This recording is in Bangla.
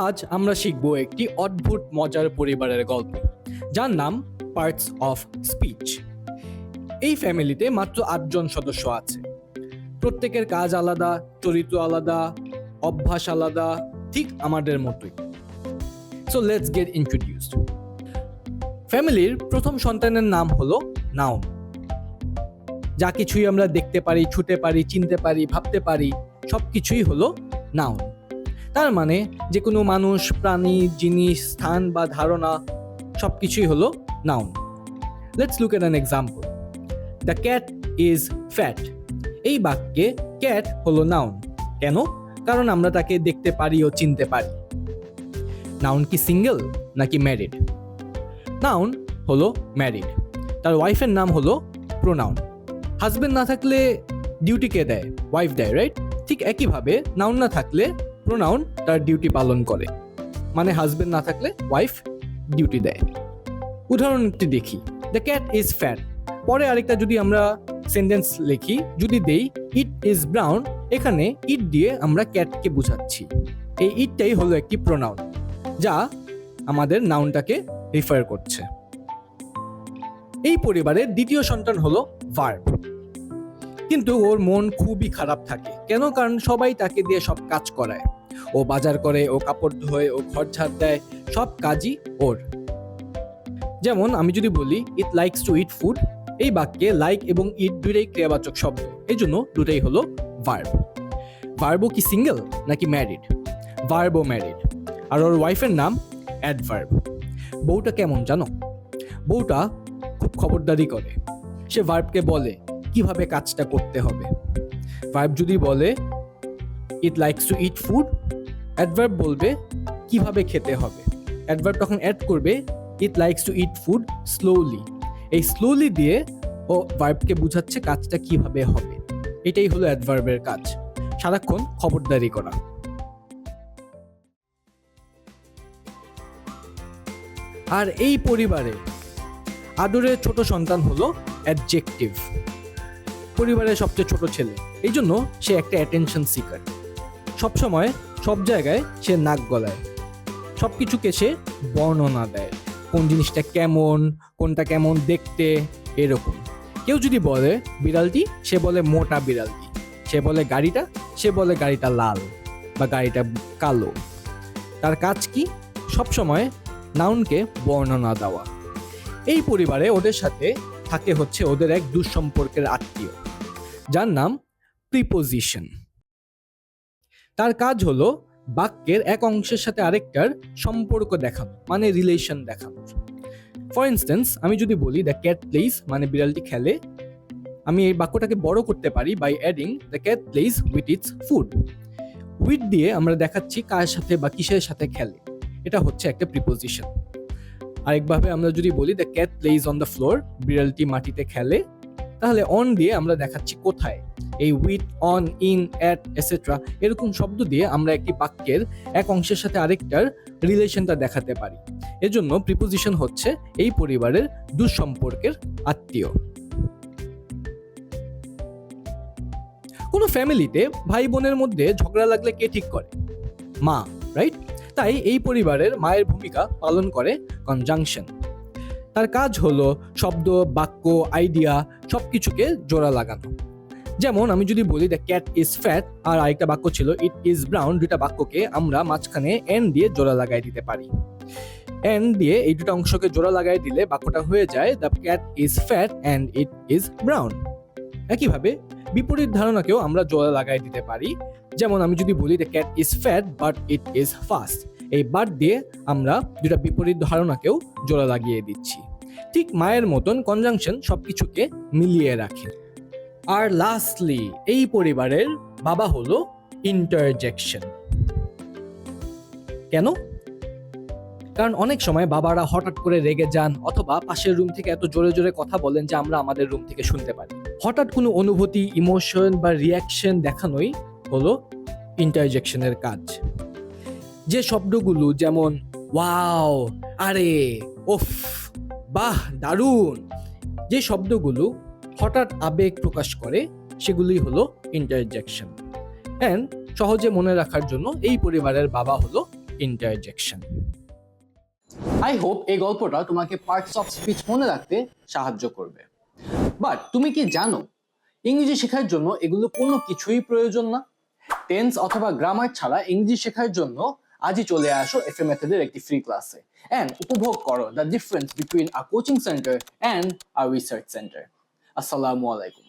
আজ আমরা শিখব একটি অদ্ভুত মজার পরিবারের গল্প, যার নাম পার্টস অফ স্পিচ এই ফ্যামিলিতে মাত্র আটজন সদস্য আছে। প্রত্যেকের কাজ আলাদা, চরিত্র আলাদা, অভ্যাস আলাদা, ঠিক আমাদের মতোই। সো লেটস গেট ইন্ট্রোডিউসড ফ্যামিলির প্রথম সন্তানের নাম হলো নাও যা কিছুই আমরা দেখতে পারি, ছুতে পারি, চিনতে পারি, ভাবতে পারি সব কিছুই হলো নাউন তার মানে যে কোনো মানুষ, প্রাণী, জিনিস, স্থান বা ধারণা সব কিছুই হলো noun let's look at an example the cat is fat এই বাক্যে ক্যাট হলো নাউন কেন? কারণ আমরা তাকে দেখতে পারি ও চিনতে পারি। নাউন কি সিঙ্গেল নাকি ম্যারিড নাউন হলো ম্যারিড তার ওয়াইফের নাম হলো প্রোনাউন হাজবেন্ড না থাকলে ডিউটি কে দেয়? ওয়াইফ দেয় রাইট ঠিক একইভাবে নাউন না থাকলে প্রোনাউন তার ডিউটি পালন করে। মানে হাজবেন্ড না থাকলে ওয়াইফ ডিউটি দেয়। উদাহরণ একটি দেখি। দ্য ক্যাট ইজ ফ্যাট পরে আরেকটা যদি আমরা সেন্টেন্স লিখি, যদি দেই ইট ইজ ব্রাউন এখানে ইট দিয়ে আমরা ক্যাটকে বোঝাচ্ছি। এই ইটটাই হলো একটি প্রোনাউন যা আমাদের নাউনটাকে রিফার করছে। এই পরিবারের দ্বিতীয় সন্তান হলো ভার্ব কিন্তু ওর মন খুবই খারাপ থাকে। কেন? কারণ সবাই তাকে দিয়ে সব কাজ করায়। ও বাজার করে, ও কাপড় ধোয়, ও ঘর ঝাড় দেয়, সব কাজই ওর। যেমন আমি যদি বলি it likes to eat food এই বাক্যে লাইক এবং ইট দুইটাই ক্রিয়াবাচক শব্দ। এই জন্য দুটাই হলো ভার্ব ভার্বও কি সিঙ্গেল নাকি ম্যারিড ভার্বও ম্যারিড আর ওর ওয়াইফের নাম অ্যাডভার্ব বউটা কেমন জানো? বউটা খুব খবরদারি করে। সে ভার্বকে বলে কীভাবে কাজটা করতে হবে? ভার্ব যদি বলে it likes to eat food adverb বলবে, কীভাবে খেতে হবে? অ্যাডভার্ব তখন অ্যাড করবে it likes to eat food slowly এই স্লোলি দিয়ে ও ভার্বকে বুঝাচ্ছে কাজটা কীভাবে হবে। এটাই হলো অ্যাডভার্বের কাজ। সারাক্ষণ খবরদারি করা। আর এই পরিবারে আদরের ছোট সন্তান হলো অ্যাডজেক্টিভ পরিবারের সবচেয়ে ছোট ছেলে। এই জন্য সে একটা অ্যাটেনশন সিকার সবসময় সব জায়গায় সে নাক গলায়। সব কিছুকে সে বর্ণনা দেয়। কোন জিনিসটা কেমন, কোনটা কেমন দেখতে, এরকম। কেউ যদি বলে বিড়ালটি, সে বলে মোটা বিড়ালটি। সে বলে গাড়িটা, সে বলে গাড়িটা লাল বা গাড়িটা কালো। তার কাজ কি? সবসময় নাউনকে বর্ণনা দেওয়া। এই পরিবারে ওদের সাথে থাকে হচ্ছে ওদের এক দুঃসম্পর্কের আত্মীয়। যার নাম প্রিপোজিশন তার কাজ হলো বাক্যের এক অংশের সাথে আরেকটার সম্পর্ক দেখানো মানে রিলেশন দেখানো। ফর ইনস্টেন্স আমি যদি বলি দ্য ক্যাট প্লেস মানে বিড়ালটি খেলে, আমি এই বাক্যটাকে বড় করতে পারি by adding the cat plays with its food with দিয়ে আমরা দেখাচ্ছি কার সাথে বা কিসের সাথে খেলে, এটা হচ্ছে একটা প্রিপোজিশন আরেকভাবে আমরা যদি বলি the cat plays on the floor বিড়ালটি মাটিতে খেলে তাহলে অন দিয়ে আমরা দেখাচ্ছি কোথায়? এই with on in at etcetera এরকম শব্দ দিয়ে আমরা একটি বাক্যের এক অংশের সাথে আরেকটার রিলেশনটা দেখাতে পারি। এজন্য প্রিপোজিশন হচ্ছে এই পরিবারের দুঃসম্পর্কের আত্মীয়। কোনো ফ্যামিলিতে ভাই বোনের মধ্যে ঝগড়া লাগলে কে ঠিক করে? মা রাইট তাই এই পরিবারের মায়ের ভূমিকা পালন করে কনজাংশন তার কাজ হলো শব্দ, বাক্য আইডিয়া সব কিছুকে জোড়া লাগানো। যেমন আমি যদি বলি দ্য ক্যাট ইজ ফ্যাট আর আরেকটা বাক্য ছিল ইট ইজ ব্রাউন দুটা বাক্যকে আমরা মাঝখানে এন দিয়ে জোড়া লাগাই দিতে পারি। এন দিয়ে এই দুটা অংশকে জোড়া লাগাই দিলে বাক্যটা হয়ে যায় the cat is fat and it is brown একইভাবে বিপরীত ধারণাকেও আমরা জোড়া লাগাই দিতে পারি। যেমন আমি যদি বলি the cat is fat but it is fast এই বাট দিয়ে আমরা দুটা বিপরীত ধারণাকেও জোড়া লাগিয়ে দিচ্ছি। ঠিক মায়ের মতন কনজাংশন সব কিছুকে মিলিয়ে রাখে। আর লাস্টলি এই পরিবারের বাবা হলো ইন্টারজেকশন কেন? কারণ অনেক সময় বাবারা হঠাৎ করে রেগে যান অথবা পাশের রুম থেকে এত জোরে জোরে কথা বলেন যে আমরা আমাদের রুম থেকে শুনতে পারি। হঠাৎ কোনো অনুভূতি ইমোশন বা রিয়াকশন দেখানোই হলো ইন্টারজেকশনের কাজ। যে শব্দগুলো যেমন, ওয়াও আরে ওফ বাহ দারুণ যে শব্দগুলো হঠাৎ আবেগ প্রকাশ করে সেগুলি হলো ইন্টারজেকশন অ্যান্ড সহজে মনে রাখার জন্য এই পরিবারের বাবা হলো ইন্টারজেকশন আই হোপ এই গল্পটা তোমাকে পার্টস অফ স্পিচ মনে রাখতে সাহায্য করবে। বাট তুমি কি জানো, ইংরেজি শেখার জন্য এগুলো কোনো কিছুই প্রয়োজন না? টেন্স অথবা গ্রামার ছাড়া ইংরেজি শেখার জন্য আজই চলে আসো এফ এ মেথডের একটি ফ্রি ক্লাসে অ্যান্ড উপভোগ করো the difference between a coaching centre and a research centre আসসালামু আলাইকুম।